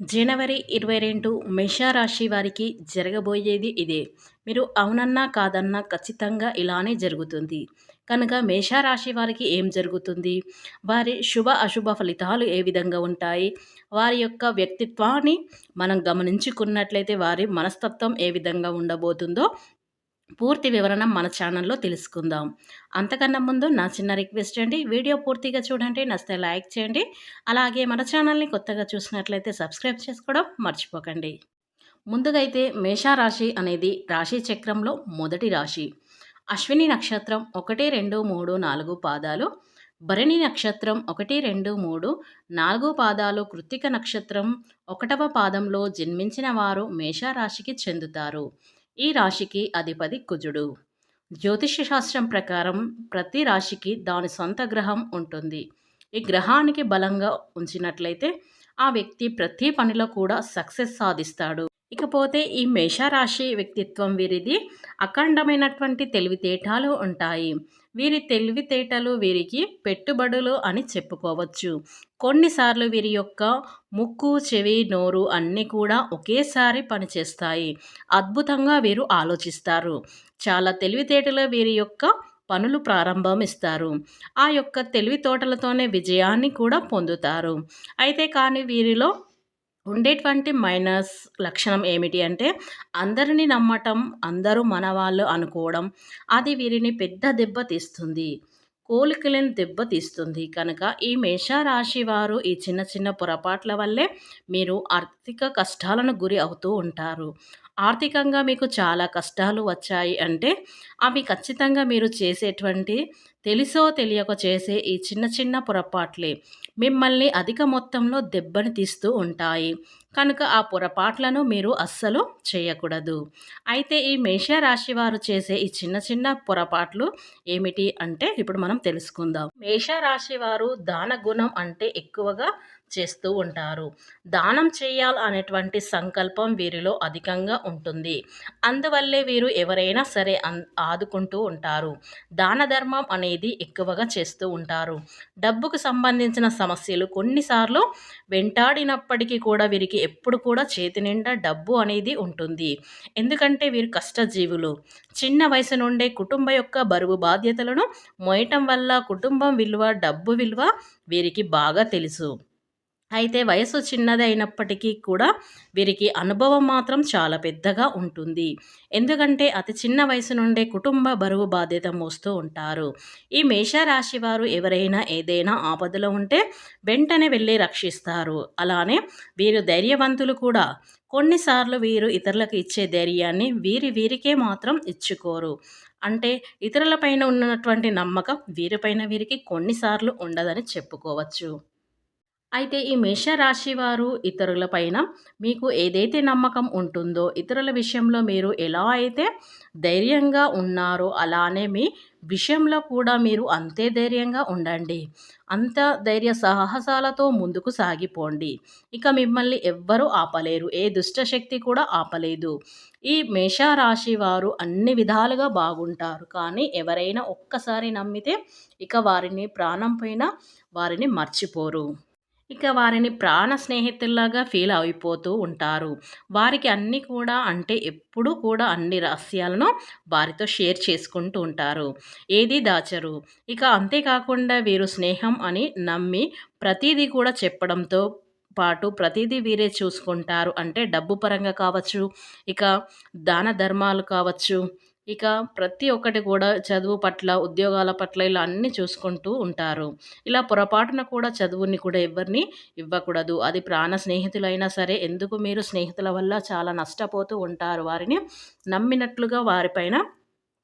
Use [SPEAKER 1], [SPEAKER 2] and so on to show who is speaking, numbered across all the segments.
[SPEAKER 1] జనవరి ఇరవై రెండు మేషరాశి వారికి జరగబోయేది ఇదే. మీరు అవునన్నా కాదన్నా ఖచ్చితంగా ఇలానే జరుగుతుంది. కనుక మేషరాశి వారికి ఏం జరుగుతుంది? వారి శుభ అశుభ ఫలితాలు ఏ విధంగా ఉంటాయి? వారి యొక్క వ్యక్తిత్వాన్ని మనం గమనించుకున్నట్లయితే వారి మనస్తత్వం ఏ విధంగా ఉండబోతుందో పూర్తి వివరణ మన ఛానల్లో తెలుసుకుందాం. అంతకన్నా ముందు నా చిన్న రిక్వెస్ట్ అండి. వీడియో పూర్తిగా చూడండి నస్తే లైక్ చేయండి. అలాగే మన ఛానల్ని కొత్తగా చూసినట్లయితే సబ్స్క్రైబ్ చేసుకోవడం మర్చిపోకండి. ముందుగా అయితే మేషారాశి అనేది రాశి చక్రంలో మొదటి రాశి. అశ్విని నక్షత్రం ఒకటి రెండు మూడు నాలుగు పాదాలు. భరణి నక్షత్రం ఒకటి రెండు మూడు నాలుగు పాదాలు. కృత్తిక నక్షత్రం ఒకటవ పాదంలో జన్మించిన వారు మేషారాశికి చెందుతారు. ఈ రాశికి అధిపతి కుజుడు. జ్యోతిష్య శాస్త్రం ప్రకారం ప్రతి రాశికి దాని సొంత గ్రహం ఉంటుంది. ఈ గ్రహానికి బలంగా ఉంచినట్లయితే ఆ వ్యక్తి ప్రతి పనిలో కూడా సక్సెస్ సాధిస్తాడు. ఇకపోతే ఈ మేషరాశి వ్యక్తిత్వం వీరిది అఖండమైనటువంటి తెలివితేటాలు ఉంటాయి. వీరి తెలివితేటలు వీరికి పెట్టుబడులు అని చెప్పుకోవచ్చు. కొన్నిసార్లు వీరి యొక్క ముక్కు చెవి నోరు అన్నీ కూడా ఒకేసారి పనిచేస్తాయి. అద్భుతంగా వీరు ఆలోచిస్తారు. చాలా తెలివితేటలు వీరి యొక్క పనులు ప్రారంభమిస్తారు ఆ యొక్క తెలివి తోటలతోనే విజయాన్ని కూడా పొందుతారు. అయితే కానీ వీరిలో ఉండేటువంటి మైనస్ లక్షణం ఏమిటి అంటే అందరిని నమ్మటం అందరూ మనవాళ్ళు అనుకోవడం అది వీరిని పెద్ద దెబ్బ తీస్తుంది. కోలికలను దెబ్బతీస్తుంది కనుక ఈ మేషరాశి వారు ఈ చిన్న చిన్న పొరపాట్ల వల్లే మీరు ఆర్థిక కష్టాలను గురి అవుతూ ఉంటారు. ఆర్థికంగా మీకు చాలా కష్టాలు వచ్చాయి అంటే అవి ఖచ్చితంగా మీరు చేసేటువంటి తెలిసో తెలియక చేసే ఈ చిన్న చిన్న పొరపాట్లే. మిమ్మల్ని అధిక మొత్తంలో దెబ్బని తీస్తూ ఉంటాయి. కనుక ఆ పొరపాట్లను మీరు అస్సలు చేయకూడదు. అయితే ఈ మేషరాశి వారు చేసే ఈ చిన్న చిన్న పొరపాట్లు ఏమిటి అంటే ఇప్పుడు మనం తెలుసుకుందాం. మేషరాశి వారు దాన గుణం అంటే ఎక్కువగా చేస్తూ ఉంటారు. దానం చేయాలి అనేటువంటి సంకల్పం వీరిలో అధికంగా ఉంటుంది. అందువల్లే వీరు ఎవరైనా సరే ఆదుకుంటూ ఉంటారు. దాన ధర్మం అనేది ఎక్కువగా చేస్తూ ఉంటారు. డబ్బుకు సంబంధించిన సమస్యలు కొన్నిసార్లు వెంటాడినప్పటికీ కూడా వీరికి ఎప్పుడు కూడా చేతి నిండా డబ్బు అనేది ఉంటుంది. ఎందుకంటే వీరు కష్టజీవులు. చిన్న వయసు నుండే కుటుంబ యొక్క బరువు బాధ్యతలను మోయటం వల్ల కుటుంబం విలువ డబ్బు విలువ వీరికి బాగా తెలుసు. అయితే వయసు చిన్నది అయినప్పటికీ కూడా వీరికి అనుభవం మాత్రం చాలా పెద్దగా ఉంటుంది. ఎందుకంటే అతి చిన్న వయసు నుండే కుటుంబ బరువు బాధ్యత మోస్తూ ఉంటారు. ఈ మేషరాశి వారు ఎవరైనా ఏదైనా ఆపదలో ఉంటే వెంటనే వెళ్ళి రక్షిస్తారు. అలానే వీరు ధైర్యవంతులు కూడా. కొన్నిసార్లు వీరు ఇతరులకు ఇచ్చే ధైర్యాన్ని వీరి వీరికే మాత్రం ఇచ్చుకోరు. అంటే ఇతరులపైన ఉన్నటువంటి నమ్మకం వీరిపైన వీరికి కొన్నిసార్లు ఉండదని చెప్పుకోవచ్చు. అయితే ఈ మేషరాశి వారు ఇతరులపైన మీకు ఏదైతే నమ్మకం ఉంటుందో ఇతరుల విషయంలో మీరు ఎలా అయితే ధైర్యంగా ఉన్నారో అలానే మీ విషయంలో కూడా మీరు అంతే ధైర్యంగా ఉండండి. అంత ధైర్య సాహసాలతో ముందుకు సాగిపోండి. ఇక మిమ్మల్ని ఎవ్వరూ ఆపలేరు. ఏ దుష్టశక్తి కూడా ఆపలేదు. ఈ మేషరాశి వారు అన్ని విధాలుగా బాగుంటారు. కానీ ఎవరైనా ఒక్కసారి నమ్మితే ఇక వారిని ప్రాణం పైన వారిని మర్చిపోరు. ఇక వారిని ప్రాణ స్నేహితుల్లాగా ఫీల్ అయిపోతూ ఉంటారు. వారికి అన్నీ కూడా అంటే ఎప్పుడూ కూడా అన్ని రహస్యాలను వారితో షేర్ చేసుకుంటూ ఉంటారు. ఏది దాచరు. ఇక అంతేకాకుండా వీరు స్నేహం అని నమ్మి ప్రతిదీ కూడా చెప్పడంతో పాటు ప్రతిదీ వీరే చూసుకుంటారు. అంటే డబ్బు పరంగా కావచ్చు ఇక దాన ధర్మాలు కావచ్చు ఇక ప్రతి ఒక్కటి కూడా చదువు పట్ల ఉద్యోగాల పట్ల ఇలా అన్నీ చూసుకుంటూ ఉంటారు. ఇలా పొరపాటున కూడా చదువుని కూడా ఎవరిని ఇవ్వకూడదు. అది ప్రాణ స్నేహితులైనా సరే ఎందుకు మీరు స్నేహితుల వల్ల చాలా నష్టపోతూ ఉంటారు? వారిని నమ్మినట్లుగా వారిపైన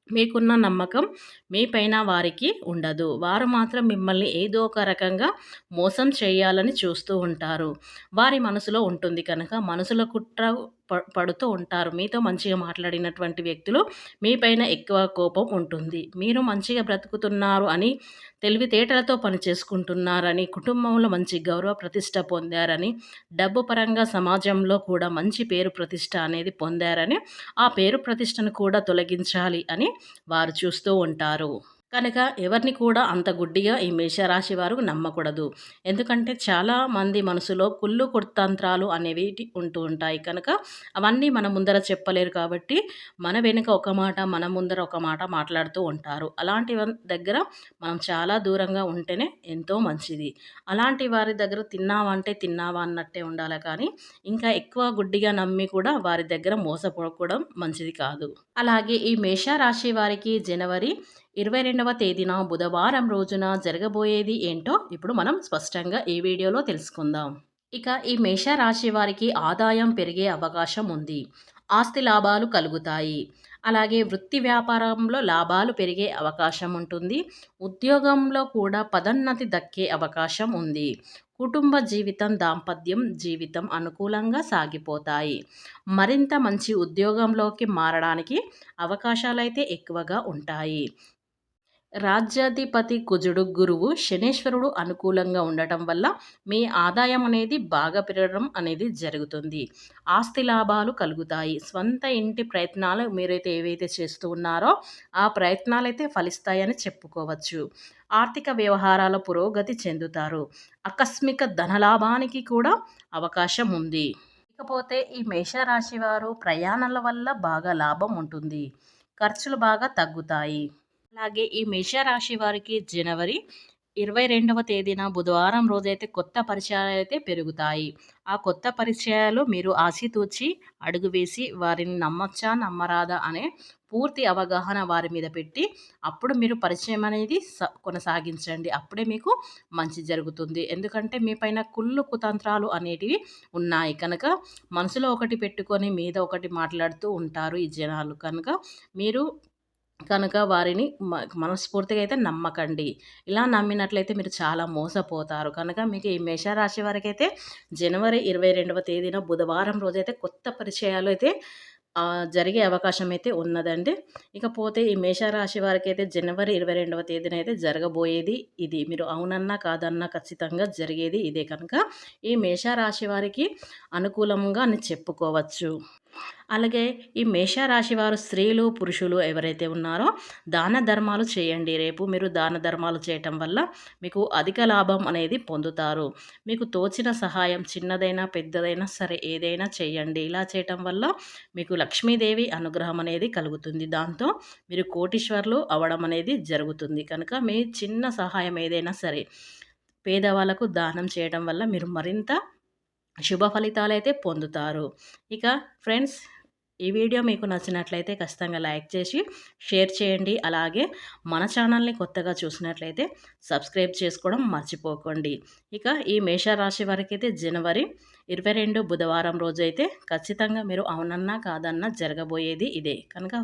[SPEAKER 1] మీకున్న నమ్మకం మీపైన వారికి ఉండదు. వారు మాత్రం మిమ్మల్ని ఏదో ఒక రకంగా మోసం చేయాలని చూస్తూ ఉంటారు. వారి మనసులో ఉంటుంది కనుక మనసుల కుట్ర పడుతూ ఉంటారు. మీతో మంచిగా మాట్లాడినటువంటి వ్యక్తులు మీపైన ఎక్కువ కోపం ఉంటుంది. మీరు మంచిగా బ్రతుకుతున్నారు అని తెలివితేటలతో పని చేసుకుంటున్నారని కుటుంబంలో మంచి గౌరవ ప్రతిష్ట పొందారని డబ్బు పరంగా సమాజంలో కూడా మంచి పేరు ప్రతిష్ట అనేది పొందారని ఆ పేరు ప్రతిష్టను కూడా తొలగించాలి అని వారు చూస్తూ ఉంటారు. కనుక ఎవరిని కూడా అంత గుడ్డిగా ఈ మేషరాశి వారు నమ్మకూడదు. ఎందుకంటే చాలా మంది మనసులో కుళ్ళు కుర్తంత్రాలు అనేవి ఉంటూ ఉంటాయి కనుక అవన్నీ మన ముందర చెప్పలేరు కాబట్టి మన వెనుక ఒక మాట మన ముందర ఒక మాట మాట్లాడుతూ ఉంటారు. అలాంటి దగ్గర మనం చాలా దూరంగా ఉంటేనే ఎంతో మంచిది. అలాంటి వారి దగ్గర తిన్నావంటే తిన్నావా అన్నట్టే ఉండాలి కానీ ఇంకా ఎక్కువ గుడ్డిగా నమ్మి కూడా వారి దగ్గర మోసపోవడం మంచిది కాదు. అలాగే ఈ మేషరాశి వారికి జనవరి ఇరవై రెండవ తేదీన బుధవారం రోజున జరగబోయేది ఏంటో ఇప్పుడు మనం స్పష్టంగా ఈ వీడియోలో తెలుసుకుందాం. ఇక ఈ మేషరాశి వారికి ఆదాయం పెరిగే అవకాశం ఉంది. ఆస్తి లాభాలు కలుగుతాయి. అలాగే వృత్తి వ్యాపారంలో లాభాలు పెరిగే అవకాశం ఉంటుంది. ఉద్యోగంలో కూడా పదోన్నతి దక్కే అవకాశం ఉంది. కుటుంబ జీవితం దాంపత్యం జీవితం అనుకూలంగా సాగిపోతాయి. మరింత మంచి ఉద్యోగంలోకి మారడానికి అవకాశాలైతే ఎక్కువగా ఉంటాయి. రాజ్యాధిపతి కుజుడు గురువు శనేశ్వరుడు అనుకూలంగా ఉండటం వల్ల మీ ఆదాయం అనేది బాగా పెరగడం అనేది జరుగుతుంది. ఆస్తి లాభాలు కలుగుతాయి. స్వంత ఇంటి ప్రయత్నాలు మీరైతే ఏవైతే చేస్తూ ఉన్నారో ఆ ప్రయత్నాలు అయితే ఫలిస్తాయని చెప్పుకోవచ్చు. ఆర్థిక వ్యవహారాల పురోగతి చెందుతారు. ఆకస్మిక ధనలాభానికి కూడా అవకాశం ఉంది. ఇకపోతే ఈ మేషరాశి వారు ప్రయాణాల వల్ల బాగా లాభం ఉంటుంది. ఖర్చులు బాగా తగ్గుతాయి. అలాగే ఈ మేషరాశి వారికి జనవరి ఇరవై రెండవ తేదీన బుధవారం రోజైతే కొత్త పరిచయాలు అయితే పెరుగుతాయి. ఆ కొత్త పరిచయాలు మీరు ఆశితూచి అడుగు వేసి వారిని నమ్మచ్చా నమ్మరాదా అనే పూర్తి అవగాహన వారి మీద పెట్టి అప్పుడు మీరు పరిచయం అనేది కొనసాగించండి. అప్పుడే మీకు మంచి జరుగుతుంది. ఎందుకంటే మీ పైన కుళ్ళు కుతంత్రాలు అనేటివి ఉన్నాయి. కనుక మనసులో ఒకటి పెట్టుకొని మీద ఒకటి మాట్లాడుతూ ఉంటారు ఈ జనాలు. కనుక మీరు కనుక వారిని మనస్ఫూర్తిగా అయితే నమ్మకండి. ఇలా నమ్మినట్లయితే మీరు చాలా మోసపోతారు. కనుక మీకు ఈ మేషరాశి వారికి అయితే జనవరి ఇరవై రెండవ తేదీన బుధవారం రోజైతే కొత్త పరిచయాలు అయితే జరిగే అవకాశం అయితే ఉన్నదండి. ఇకపోతే ఈ మేషరాశి వారికి అయితే జనవరి ఇరవై రెండవ తేదీన అయితే జరగబోయేది ఇది. మీరు అవునన్నా కాదన్నా ఖచ్చితంగా జరిగేది ఇదే. కనుక ఈ మేషరాశి వారికి అనుకూలంగా అని చెప్పుకోవచ్చు. అలాగే ఈ మేషరాశి వారు స్త్రీలు పురుషులు ఎవరైతే ఉన్నారో దాన ధర్మాలు చేయండి. రేపు మీరు దాన ధర్మాలు చేయటం వల్ల మీకు అధిక లాభం అనేది పొందుతారు. మీకు తోచిన సహాయం చిన్నదైనా పెద్దదైనా సరే ఏదైనా చేయండి. ఇలా చేయటం వల్ల మీకు లక్ష్మీదేవి అనుగ్రహం అనేది కలుగుతుంది. దాంతో మీరు కోటీశ్వర్లు అవడం అనేది జరుగుతుంది. కనుక మీ చిన్న సహాయం ఏదైనా సరే పేదవాళ్ళకు దానం చేయడం వల్ల మీరు మరింత శుభ ఫలితాలు అయితే పొందుతారు. ఇక ఫ్రెండ్స్ ఈ వీడియో మీకు నచ్చినట్లయితే ఖచ్చితంగా లైక్ చేసి షేర్ చేయండి. అలాగే మన ఛానల్ని కొత్తగా చూసినట్లయితే సబ్స్క్రైబ్ చేసుకోవడం మర్చిపోకండి. ఇక ఈ మేషరాశి వరకైతే జనవరి ఇరవై రెండు బుధవారం రోజు అయితే ఖచ్చితంగా మీరు అవునన్నా కాదన్నా జరగబోయేది ఇదే. కనుక